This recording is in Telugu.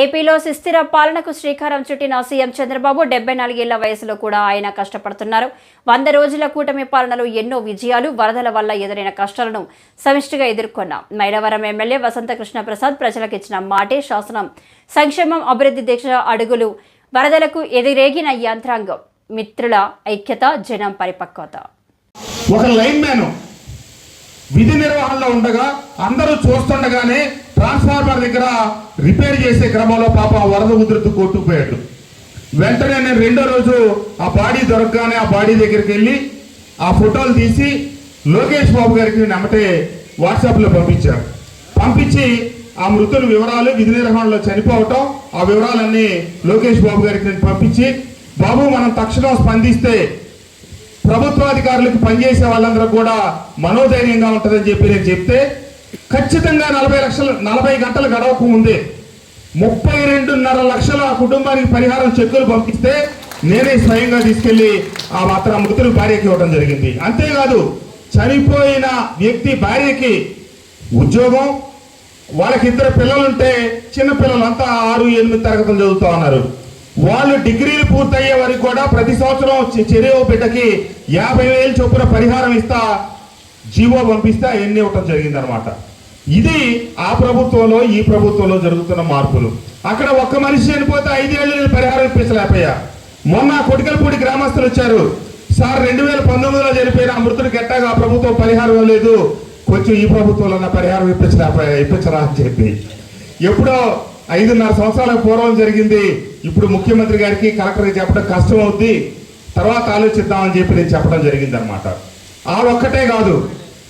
ఏపీలో సుస్థిర పాలనకు శ్రీకారం చుట్టిన సీఎం చంద్రబాబు డెబ్బై నాలుగేళ్ళ వయసులో కూడా ఆయన కష్టపడుతున్నారు. వంద రోజుల కూటమి పాలనలో ఎన్నో విజయాలు వరదల వల్ల ఎదురైన కష్టాలను సమిష్టిగా ఎదుర్కొన్నాం. మైలవరం ఎమ్మెల్యే వసంత కృష్ణ ప్రసాద్ ప్రజలకు ఇచ్చిన మాటే శాసనం. సంక్షేమం అభివృద్ధి దిశ అడుగులు వరదలకు ఎదురేగిన యంత్రాంగం మిత్రుల ఐక్యత జనం పరిపక్వత. ఒక లైన్ మ్యాన్. విధి నిర్వహణలో ఉండగా అందరూ చూస్తుండగానే ట్రాన్స్ఫార్మర్ దగ్గర రిపేర్ చేసే క్రమంలో పాప వరద ఉధృతి కొట్టుకుపోయాడు. వెంటనే నేను రెండో రోజు ఆ బాడీ దొరకగానే ఆ బాడీ దగ్గరికి వెళ్ళి ఆ ఫోటోలు తీసి లోకేష్ బాబు గారికి నమ్మటే వాట్సాప్లో పంపించారు పంపించి ఆ మృతుల వివరాలు విధి నిర్వహణలో చనిపోవటం ఆ వివరాలన్నీ లోకేష్ బాబు గారికి నేను పంపించి బాబు మనం తక్షణం స్పందిస్తే ప్రభుత్వాధికారులకు పనిచేసే వాళ్ళందరూ కూడా మనోధైర్యంగా ఉంటుందని చెప్పి నేను చెప్తే ఖచ్చితంగా నలభై లక్షలు నలభై గంటలు గడవకు ముందే ముప్పై రెండున్నర లక్షల ఆ కుటుంబానికి పరిహారం చెక్కులు పంపిస్తే నేనే స్వయంగా తీసుకెళ్ళి ఆ మాత్రం మృతులు భార్యకి ఇవ్వడం జరిగింది. అంతేకాదు చనిపోయిన వ్యక్తి భార్యకి ఉద్యోగం వాళ్ళకి ఇద్దరు పిల్లలుంటే చిన్నపిల్లలు అంతా ఆరు ఎనిమిది తరగతులు చదువుతా ఉన్నారు. వాళ్ళు డిగ్రీలు పూర్తయ్యే వరకు కూడా ప్రతి సంవత్సరం చె- చెరియో బిడ్డకి యాభై వేలు చొప్పున పరిహారం ఇస్తా జీవో పంపిస్తే ఎన్ని ఇవ్వటం జరిగిందనమాట ఇది ఆ ప్రభుత్వంలో ఈ ప్రభుత్వంలో జరుగుతున్న మార్పులు. అక్కడ ఒక్క మనిషి చనిపోతే ఐదేళ్ళు నేను పరిహారం ఇప్పించలేకపోయా. మొన్న కొటికలపూడి గ్రామస్తులు వచ్చారు. సార్ రెండు వేల పంతొమ్మిదిలో చనిపోయిన ఆ మృతుడికి ఆ ప్రభుత్వం పరిహారం లేదు కొంచెం ఈ ప్రభుత్వంలో నా పరిహారం ఇప్పించలేకపోయా ఇప్పించరా అని చెప్పి. ఎప్పుడో ఐదున్నర సంవత్సరాల పూర్వం జరిగింది. ఇప్పుడు ముఖ్యమంత్రి గారికి కలెక్టర్కి చెప్పడం కష్టం అవుద్ది తర్వాత ఆలోచిద్దామని చెప్పి నేను చెప్పడం జరిగింది ఆ ఒక్కటే కాదు.